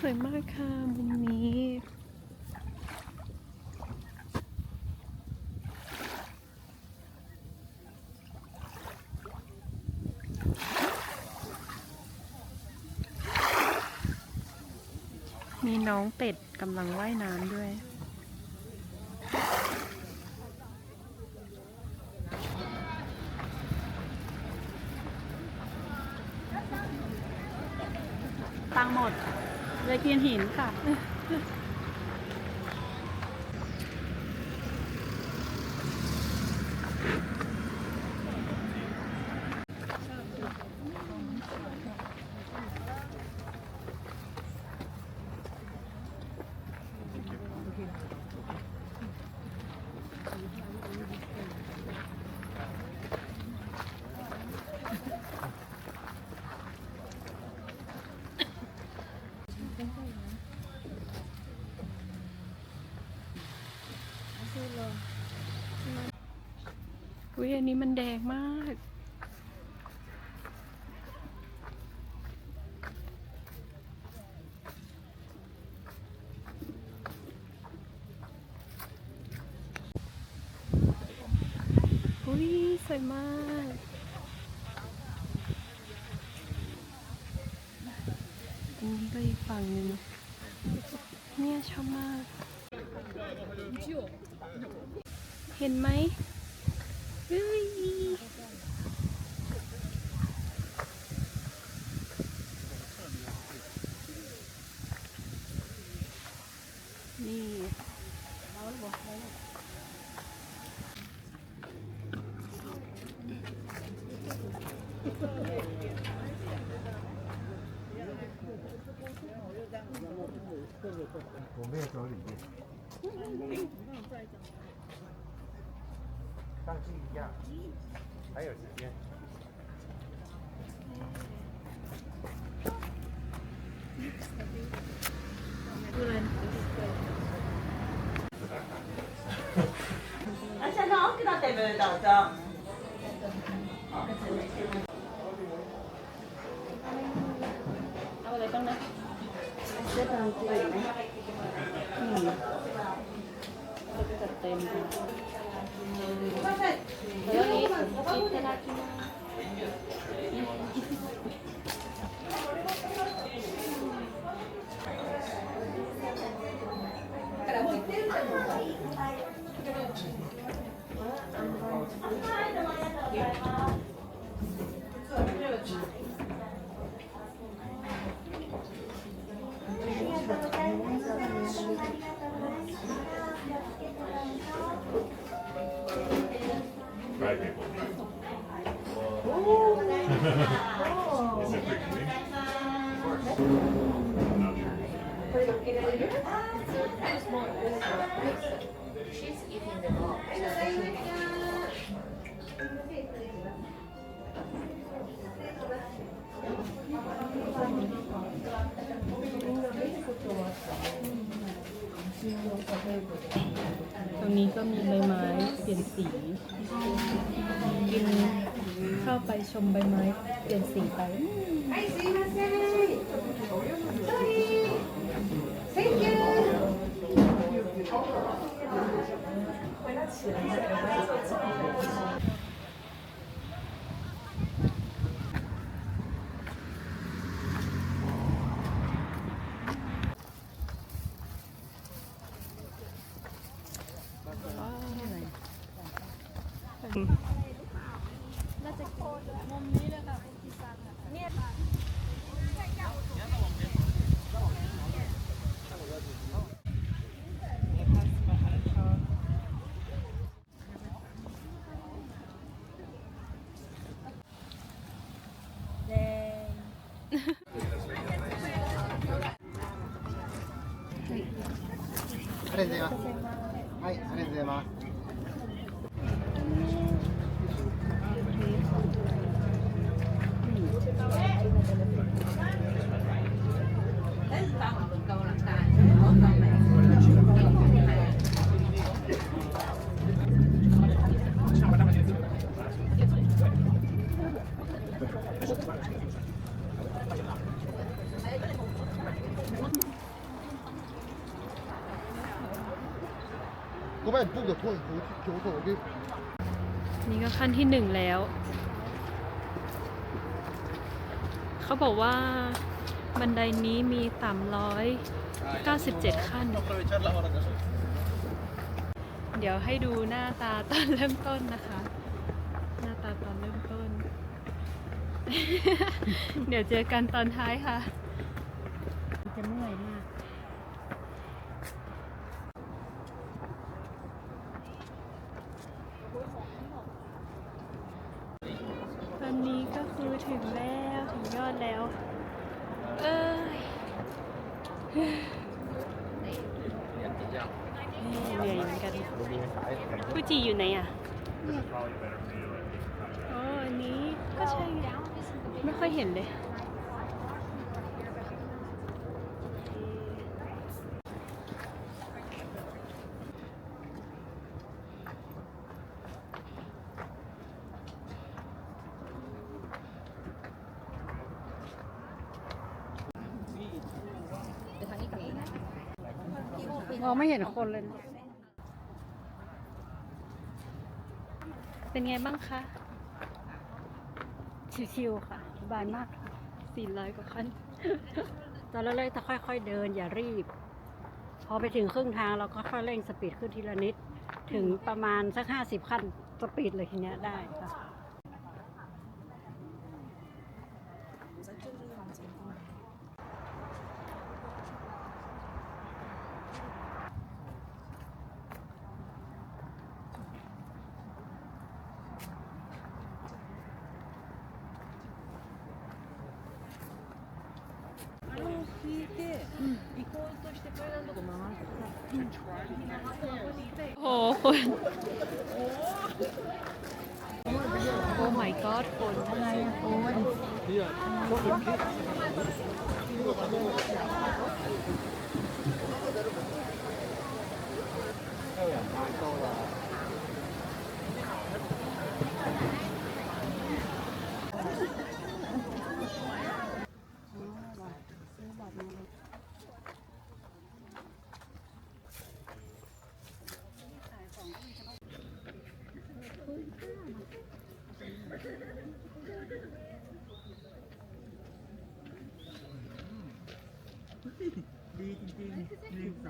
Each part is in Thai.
สวยมากค่ะมุมนี้มีน้องเป็ดกำลังว่ายน้ำด้วย ตังหมด เลยกินหินค่ะ อุ้ยอันนี้มันแดงมาก อุ้ยสวยมากอันนี้ก็อีกฝั่งหนึงเนี่ยชอบมาก เห็นไหม เฮ้ยนี่ 我没有走里 面。上次一样，还有时间。あちらの奥のテーブルどうぞ。 คิด จะได้กิน ตรงนี้ก็มีใบไม้เปลี่ยนสี กินเข้าไปชมใบไม้เปลี่ยนสีไป はい、すいません。はい。Thank you。 แล้ว มุ ありがとうございます。 นี่ก็ขั้นที่หนึ่งแล้ว เขาบอกว่าบันไดนี้มี 397 ขั้น เดี๋ยวให้ดูหน้าตาตอนเริ่มต้นนะคะ หน้าตาตอนเริ่มต้น เดี๋ยวเจอกันตอนท้ายค่ะจะเมื่อยมาก ตอนนี้ก็คือถึงแล้วถึงยอดแล้ว เอ้ย เหนื่อยเหมือนกันฟูจิอยู่ไหนอะอ๋ออันนี้ก็ใช่ไงไม่ค่อยเห็นเลย มองไม่เห็นคนเลยเป็นไงบ้างคะ ชิวๆค่ะ บายมาก400กว่าขั้นตอนแรกๆจะค่อย ๆ เดินอย่ารีบ พอไปถึงครึ่งทางเราก็ค่อยเร่งสปีดขึ้นทีละนิด ถึงประมาณสักห้าสิบขั้นสปีดเลยทีเนี้ยได้ค่ะ โอ้โห คน โอ้ my god คนอะไรอะคน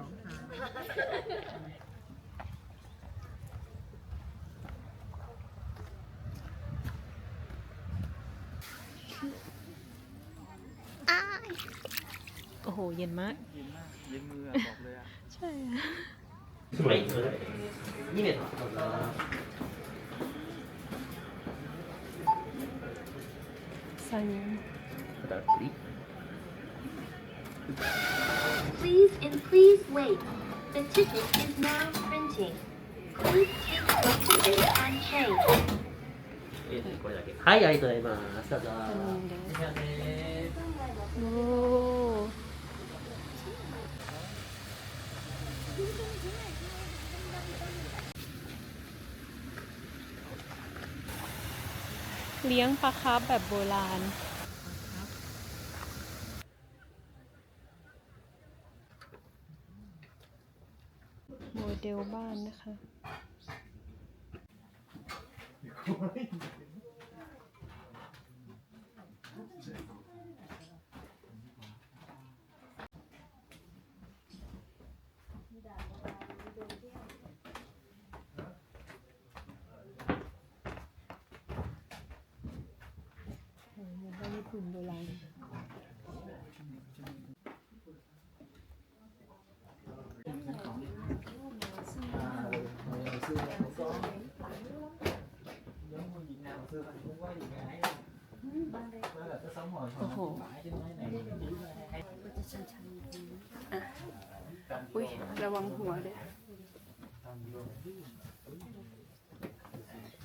องทางโอ้โห เย็นมาก เย็นมากเย็นมือบอกเลยอะใช่อะสวยเลยยี่สิบ三人。and please wait. The ticket is now printing. Please take the ticket and change. えーと、これだけ。はい、ありがとうございます。どうぞ。こちらです。 โอ้เลี้ยงปลาคาร์ฟแบบโบราณ เดลบ้านนะคะ โอ้โหอะอุ้ยระวังหัวเลย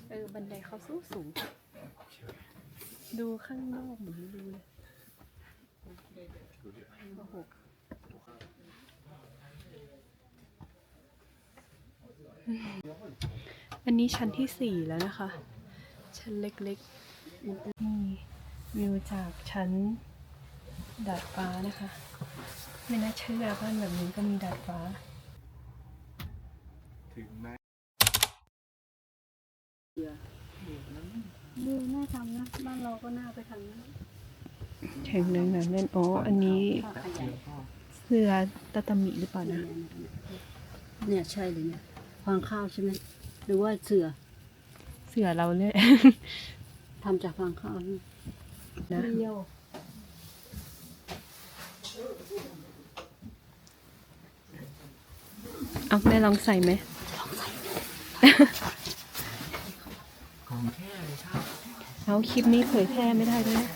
เออ บันไดเขาสูงสูง ดูข้างนอกเหมือนไม่ดูเลยโอ้โหอันนี้ชั้นที่สี่แล้วนะคะ ชั้นเล็กๆนี่วิวจากชั้นดาดฟ้านะคะ ไม่น่าเชื่อบ้านแบบนี้ก็มีดาดฟ้าดูน่าทำนะบ้านเราก็น่าไปทำนะแข่งนางงามเล่นอ๋ออันนี้ผ้าขยายเสื้อตาตามิหรือเปล่านะ เนี่ยใช่เลยเนี่ยฟางข้าวใช่ไหมหรือว่าเสือ เสื้อเราเนี่ยทำจากฟางข้าวนี่นะเดียวเอาแม่ลองใส่ไหมของแค่เลยชอบเอาคลิปนี้เผยแพร่ไม่ได้ด้วยนะ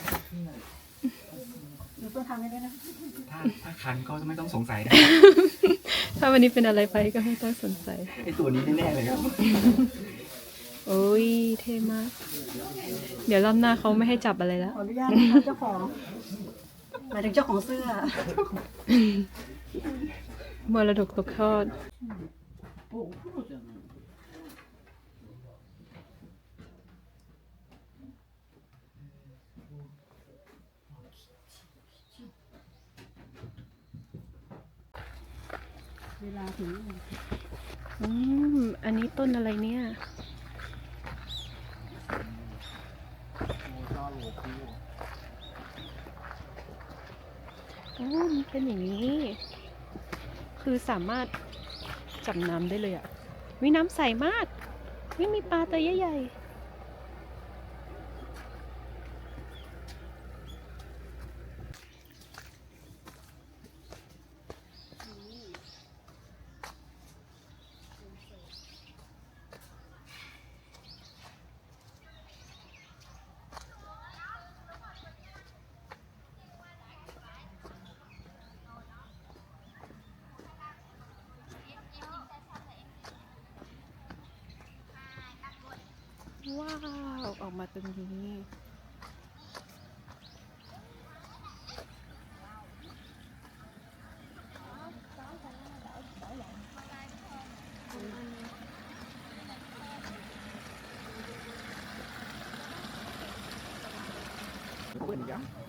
หนูต้องทำให้ได้นะถ้าถ้าคันก็ไม่ต้องสงสัยนะถ้าวันนี้เป็นอะไรไปก็ไม่ต้องสนใจไอตัวนี้แน่ๆเลยครับ โอ้ยเท่มาก เดี๋ยวรอบหน้าเขาไม่ให้จับอะไรแล้ว ขออนุญาตนะคะเจ้าของหมายถึงเจ้าของเสื้อ มรดกตกทอดเวลาถึงอืมอันนี้ต้นอะไรเนี่ย โอ้มันเป็นอย่างนี้ คือสามารถจับน้ำได้เลยอะวิน้ำใสมากวิมีปลาตัวใหญ่ๆ ว้าวออกมาตรงนี้เฮ้